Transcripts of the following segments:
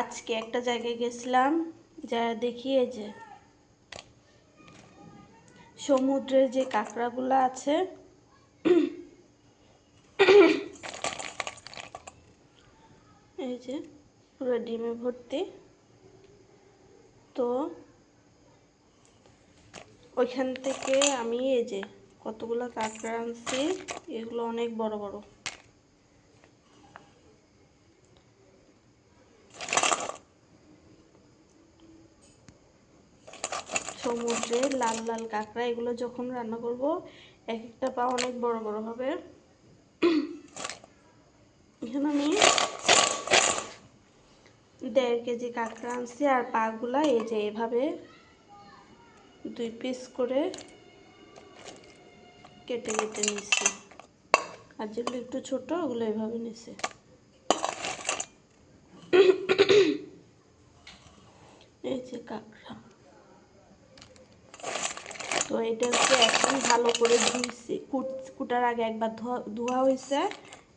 আজকে একটা জায়গায় গেছিলাম, যা দেখি এই যে সমুদ্রের যে কাঁকড়াগুলো আছে, এই যে পুরো ডিমে ভর্তি। তো ওইখান থেকে আমি এই যে কতগুলো কাঁকড়া আনছি, এগুলো অনেক বড় বড়। সমুদ্রে লাল লাল কাঁকড়া, এগুলো যখন রান্না করব এক একটা পা অনেক বড় বড় হবে। এখানে আমি দেড় কেজি কাঁকড়া আনছি, আর পাগুলা এই যে এভাবে দুই পিস করে কেটে কেটে নিচ্ছি আর যেগুলো একটু ছোট, ওগুলো এভাবে নিছে এই যে কাঁকড়া তো এটা হচ্ছে এখন ভালো করে ধুইছি কুটার আগে একবার ধোয়া হয়েছে।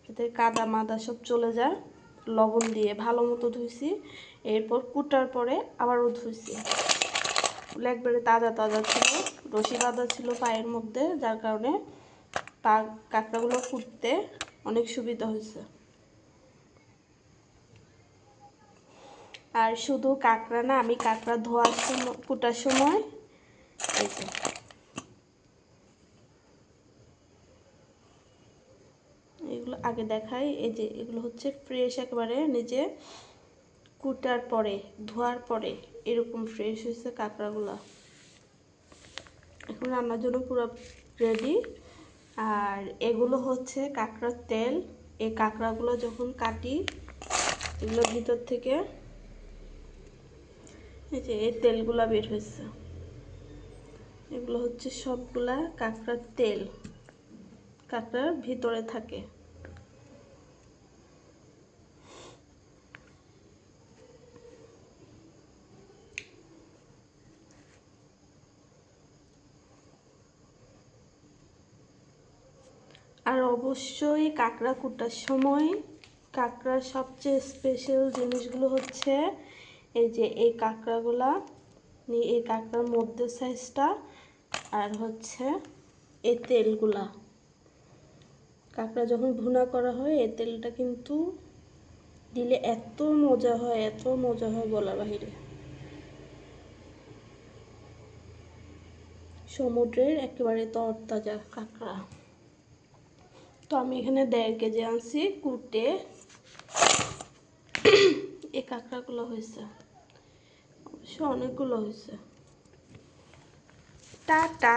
যাতে কাদা মাদা সব চলে যায়, লবণ দিয়ে ভালো মতো ধুইছি। এরপর কুটার পরে আবারও ধুইছি। একবারে তাজা তাজা ছিল, রশি বাঁধা ছিল পায়ের মধ্যে, যার কারণে পা, কাঁকড়াগুলো কুটতে অনেক সুবিধা হয়েছে। আর শুধু কাঁকড়া না, আমি কাঁকড়া ধোয়ার সময়, কুটার সময়, এই যে এগুলো আগে দেখাই, এই যে এগুলো হচ্ছে ফ্রেশ একেবারে, নিজে কুটার পরে, ধোয়ার পরে, এরকম ফ্রেশ হয়েছে কাঁকড়াগুলো। এখন রান্নার জন্য পুরো রেডি আর এগুলো হচ্ছে কাঁকড়ার তেল। এই কাঁকড়াগুলো যখন কাটি এগুলোর ভিতর থেকে, এই যে এই তেলগুলো বের হয়েছে। এগুলো হচ্ছে সবগুলা কাঁকড়ার তেল। কাঁকড়ার ভিতরে থাকে আর অবশ্যই কাঁকড়া কুটার সময়। কাঁকড়ার সবচেয়ে স্পেশাল জিনিসগুলো হচ্ছে এই যে এই কাঁকড়াগুলা এই কাঁকড়ার মধ্যে সাইজটা আর হচ্ছে এই তেলগুলা। কাঁকড়া যখন ভুনা করা হয়, এই তেলটা কিন্তু দিলে এত মজা হয়, এত মজা হয় বলার বাহিরে। সমুদ্রের একেবারে তরতাজা কাঁকড়া। তো আমি এখানে দেড় কেজি আনছি কুটে। এ কাঁকড়াগুলো হয়েছে। অবশ্য অনেকগুলো হয়েছে। টাটা।